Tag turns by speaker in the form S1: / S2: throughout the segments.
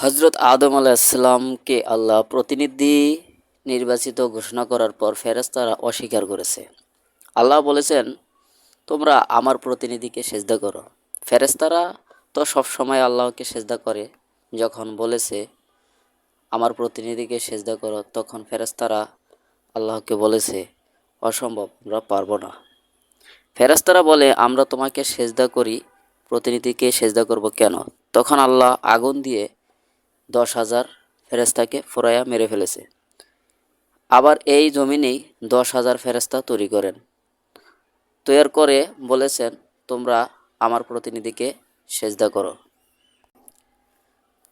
S1: হজরত আদম আলাহিসাল্লামকে আল্লাহ প্রতিনিধি নির্বাচিত ঘোষণা করার পর ফেরেশতারা অস্বীকার করেছে। আল্লাহ বলেছেন, তোমরা আমার প্রতিনিধিকে সেজদা করো। ফেরেশতারা তো সবসময় আল্লাহকে সেজদা করে। যখন বলেছে, আমার প্রতিনিধিকে সেজদা করো, তখন ফেরেশতারা আল্লাহকে বলেছে, অসম্ভব, আমরা পারব না। ফেরেশতারা বলে, আমরা তোমাকে সেজদা করি, প্রতিনিধিকে সেজদা করব কেন? তখন আল্লাহ আগুন দিয়ে দশ হাজার ফেরেস্তাকে ফোরাইয়া মেরে ফেলেছে। আবার এই জমিনেই দশ হাজার ফেরেস্তা তৈরি করেন। তৈয়ার করে বলেছেন, তোমরা আমার প্রতিনিধিকে সেজদা করো।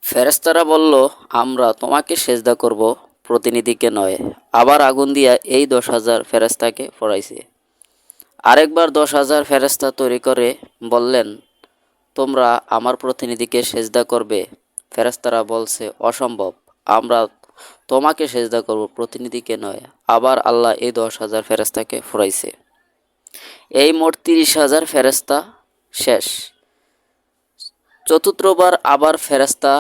S1: ফেরেস্তারা বলল, আমরা তোমাকে সেজদা করব, প্রতিনিধিকে নয়। আবার আগুন দিয়া এই দশ হাজার ফেরেস্তাকে ফোরাইছে। আরেকবার দশ হাজার ফেরেস্তা তৈরি করে বললেন, তোমরা আমার প্রতিনিধিকে সেজদা করবে ফেরেস্তারা বলছে, অসম্ভব, আমরা তোমাকে সেজদা করব প্রতিনিধিকে নয়। আবার আল্লাহ এই দশ হাজার ফেরেস্তাকে ফুরাইছে। এই মোট তিরিশ হাজার ফেরেস্তা শেষ। চতুর্থবার আবার ফেরেস্তা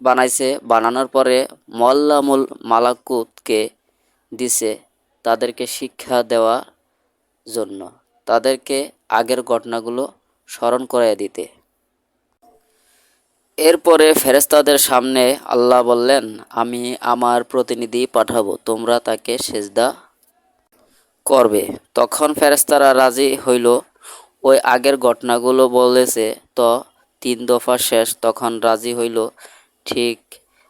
S1: বানাইছে। বানানোর পরে মল্লামুল মালাকুতকে দিছে তাদেরকে শিক্ষা দেওয়ার জন্য, তাদেরকে আগের ঘটনাগুলো স্মরণ করাইয়া দিতে। এরপরে ফেরেস্তাদের সামনে আল্লাহ বললেন, আমি আমার প্রতিনিধি পাঠাবো, তোমরা তাকে সেজদা করবে। তখন ফেরেস্তারা রাজি হইল। ওই আগের ঘটনাগুলো বলেছে, তো তিন দফা শেষ, তখন রাজি হইল, ঠিক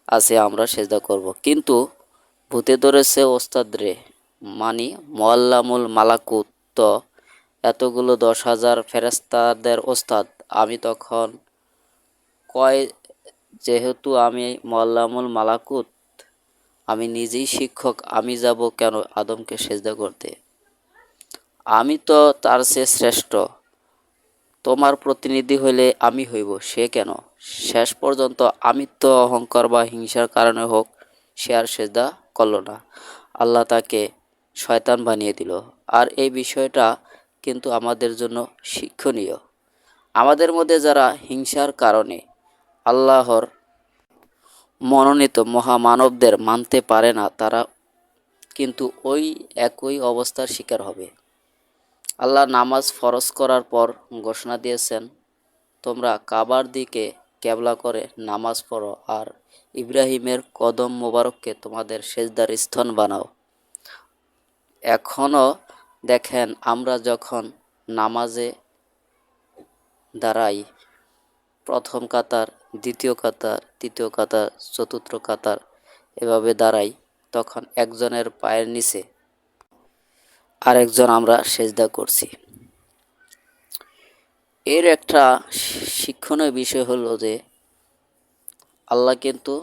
S1: আছে, আমরা সেজদা করব। কিন্তু ভূতে ধরেছে ওস্তাদ রে মানি মোয়াল্লামুল মালাকুত, তো এতগুলো দশ হাজার ফেরেস্তাদের ওস্তাদ, আমি তখন কয়, যেহেতু আমি মল্লামুল মালাকুত, আমি নিজেই শিক্ষক, আমি যাব কেন আদমকে সেজদা করতে? আমি তো তার চেয়ে শ্রেষ্ঠ। তোমার প্রতিনিধি হইলে আমি হইব, সে কেন? শেষ পর্যন্ত আমি তো অহংকার বা হিংসার কারণে হোক, সে আর সেজদা করল না। আল্লাহ তাকে শয়তান বানিয়ে দিল। আর এই বিষয়টা কিন্তু আমাদের জন্য শিক্ষণীয়। আমাদের মধ্যে যারা হিংসার কারণে আল্লাহর মনোনীত মহামানবদের মানতে পারে না, তারা কিন্তু ওই একই অবস্থার শিকার হবে। আল্লাহ নামাজ ফরজ করার পর ঘোষণা দিয়েছেন, তোমরা কাবার দিকে ক্যাবলা করে নামাজ পড়ো আর ইব্রাহিমের কদম মোবারককে তোমাদের সেজদার স্থান বানাও। এখনও দেখেন আমরা যখন নামাজে দাঁড়াই প্রথম কাতার, দ্বিতীয় কাতার, তৃতীয় কাতার, চতুর্থ কাতার এভাবে দাঁড়াই তখন একজনের পায়ের নিচে আরেকজন আমরা সেজদা করছি। এর একটা শিক্ষণীয় বিষয় হলো যে আল্লাহ কিন্তু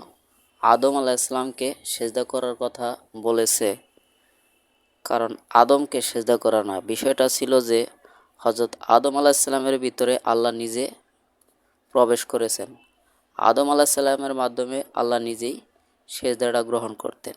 S1: আদম আলাহ ইসলামকে সেজদা করার কথা বলেছে, কারণ আদমকে সেজদা করা না বিষয়টা ছিল যে হজরত আদম আলাহ ইসলামের ভিতরে আল্লাহ নিজে প্রবেশ করেছেন। আদম আলাহ সাল্লামের মাধ্যমে আল্লাহ নিজেই সেজদাটা গ্রহণ করতেন।